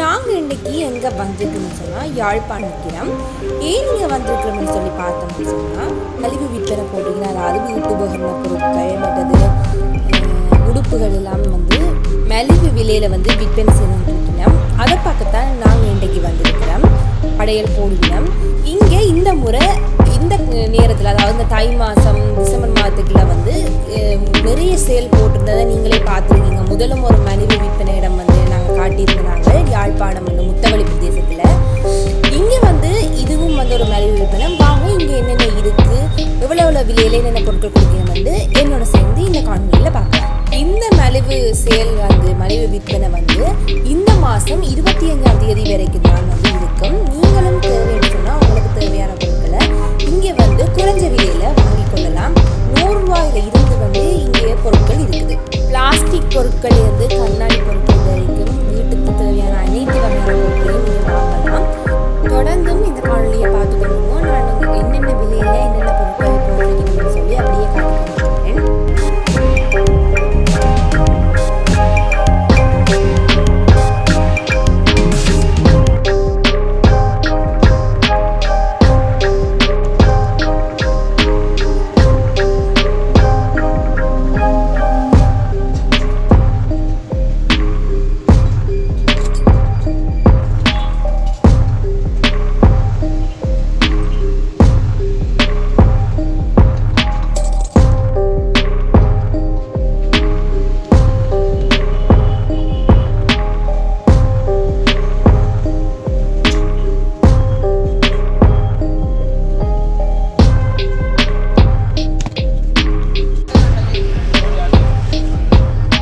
நாங்கள் இன்றைக்கி எங்கே வந்திருக்கோம்னு சொன்னால் யாழ்ப்பாணத்திடம். ஏன் இங்கே வந்திருக்கிறோம்னு சொல்லி பார்த்தோம்னு சொன்னால் கழிவு விற்பனை போட்டிங்கன்னா அதாவது வீட்டு உபகரண பொருட்கள் மற்றது உடுப்புகள் எல்லாம் வந்து மலிவு விலையில் வந்து விற்பனை செய்யணும் அதை பார்க்கத்தான் நாங்கள் இன்றைக்கு வந்திருக்கிறோம். படையல் போடுகிறோம் இங்கே இந்த முறை இந்த நேரத்தில் அதாவது இந்த தை மாதம் டிசம்பர் மாதத்துக்குள்ள வந்து நிறைய சேல் போட்டிருந்ததை நீங்களே பார்த்துருக்கீங்க. முதலும் ஒரு யாழ்ப்பாணம் வந்து முத்தவழி பிரதேசத்தில். இங்கே வந்து இதுவும் வந்து ஒரு மலிவு விற்பனை வாங்க இங்கே என்னென்ன இருக்குது எவ்வளோ எவ்வளோ விலையில என்னென்ன பொருட்கள் கொடுக்கணும் வந்து என்னோட சேர்ந்து இந்த காணொலியில் பார்க்கலாம். இந்த மலிவு சேல் வந்து மலிவு விற்பனை வந்து இந்த மாதம் இருபத்தி அஞ்சாம் தேதி வரைக்கும் தான் வந்து இருக்கும். நீங்களும் தேவைன்னு சொன்னால் உங்களுக்கு தேவையான பொருட்களை இங்கே வந்து குறைஞ்ச விலையில் வாங்கி கொள்ளலாம். நூறுரூவாயில இருந்து வந்து இங்கே பொருட்கள் இருக்குது. பிளாஸ்டிக் பொருட்கள் இருந்து கண்ணாடி பொருட்கள்